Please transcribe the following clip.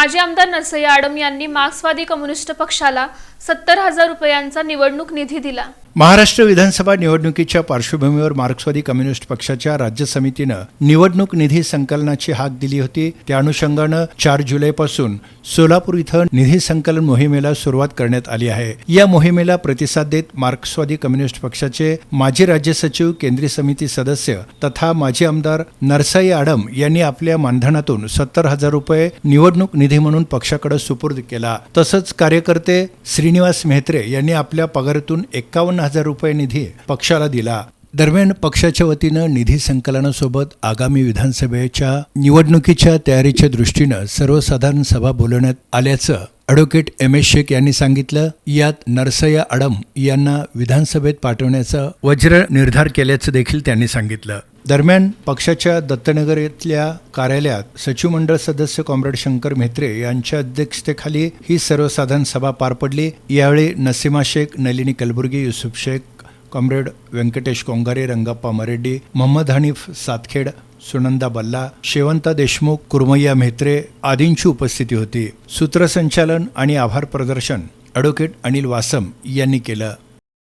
माजी आमदार नरसय्या आडम यांनी मार्क्सवादी कम्युनिस्ट पक्षाला सत्तर हजार रुपयांचा निवडणूक निधी दिला. महाराष्ट्र विधानसभा निवडणुकीच्या पार्श्वभूमीवर मार्क्सवादी कम्युनिस्ट पक्षाच्या राज्य समितीनं निवडणूक निधी संकलनाची हाक दिली होती. त्या अनुषंगानं चार जुलैपासून सोलापूर इथं निधी संकलन मोहिमेला सुरुवात करण्यात आली आहे. या मोहिमेला प्रतिसाद देत मार्क्सवादी कम्युनिस्ट पक्षाचे माजी राज्य सचिव केंद्रीय समिती सदस्य तथा माजी आमदार नरसाई आडम यांनी आपल्या मानधनातून सत्तर हजार रुपये निवडणूक निधी म्हणून पक्षाकडे सुपूर्द केला. तसंच कार्यकर्ते श्रीनिवास मेहत्रे यांनी आपल्या पगारातून एकावन्न हजार रुपये निधी पक्षाला दिला. दरम्यान पक्षाच्या वतीनं निधी संकलनासोबत आगामी विधानसभेच्या निवडणुकीच्या तयारीच्या दृष्टीनं सर्वसाधारण सभा बोलवण्यात आल्याचं ॲडव्होकेट एम एस शेख यांनी सांगितलं. यात नरसया आडम यांना विधानसभेत पाठवण्याचा वज्र निर्धार केल्याचं देखील त्यांनी सांगितलं. दरम्यान पक्षाच्या दत्तनगर येथल्या कार्यालयात सचिव मंडळ सदस्य कॉम्रेड शंकर म्हेत्रे यांच्या अध्यक्षतेखाली ही सर्वसाधारण सभा पार पडली. यावेळी नसीमा शेख नलिनी कलबुर्गी युसुफ शेख कॉम्रेड व्यंकटेश कोंगारे रंगप्पा मरेड्डी मोहम्मद हनीफ सातखेड सुनंदा बल्ला शेवंता देशमुख कुर्मय्या म्हेत्रे आदींची उपस्थिती होती. सूत्रसंचालन आणि आभार प्रदर्शन ॲडव्होकेट अनिल वासम यांनी केलं.